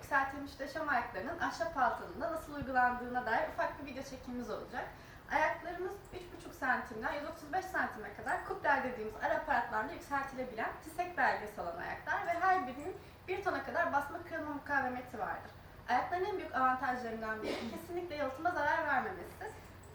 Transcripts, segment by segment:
yükseltilmiş döşem ayaklarının ahşap altında nasıl uygulandığına dair ufak bir video çekimimiz olacak. Ayaklarımız 3,5 santimden 135 santime kadar kupler dediğimiz ara aparatlarla yükseltilebilen tisek belgesi olan ayaklar ve her birinin 1 tona kadar basma kırılma mukavemeti vardır. Ayakların en büyük avantajlarından biri kesinlikle yalıtıma zarar vermemesi.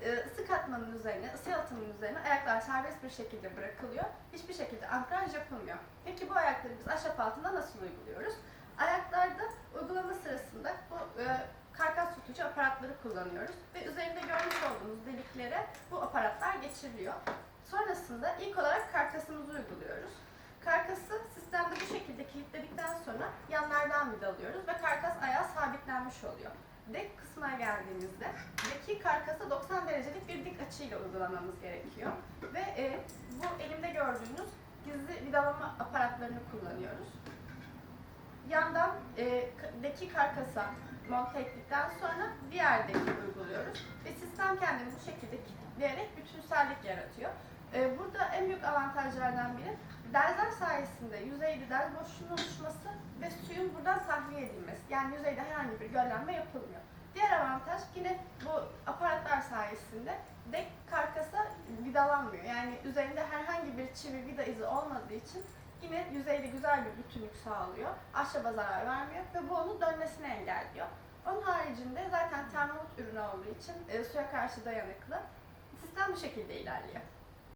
Ee, Isı katmanın üzerine, ısı yalıtımının üzerine ayaklar serbest bir şekilde bırakılıyor. Hiçbir şekilde ankraj yapılmıyor. Peki bu ayakları biz ahşap altında nasıl uyguluyoruz? Ayaklarda uygulama sırasında bu e, karkas tutucu aparatları kullanıyoruz ve üzerinde görmüş olduğunuz deliklere bu aparatlar geçiriliyor. Sonrasında ilk olarak karkasımızı uyguluyoruz. Karkası sistemde bu şekilde kilitledikten sonra yanlardan vidalıyoruz ve karkas ayağa sabitlenmiş oluyor. Dek kısmına geldiğimizde deki karkasa 90 derecelik bir dik açıyla uygulamamız gerekiyor. Ve e, bu elimde gördüğünüz gizli vidalama aparatlarını kullanıyoruz. Yandan e, deki karkasa monte ettikten sonra diğer deki uyguluyoruz. Ve sistem kendini bu şekilde kilitleyerek bütünsellik yaratıyor. E, burada en büyük avantajlardan biri derzler sayesinde yüzeyde derz boşluğunun oluşması ve suyun buradan tahliye edilmesi. Yani yüzeyde herhangi bir göllenme yapılmıyor. Diğer avantaj yine bu aparatlar sayesinde dek karkasa vidalanmıyor. Yani üzerinde herhangi bir çivi vida izi olmadığı için yine yüzeyde güzel bir bütünlük sağlıyor. Ahşaba zarar vermiyor ve bu onun dönmesini engelliyor. Onun haricinde zaten termomut ürünü olduğu için e, suya karşı dayanıklı. Sistem bu şekilde ilerliyor.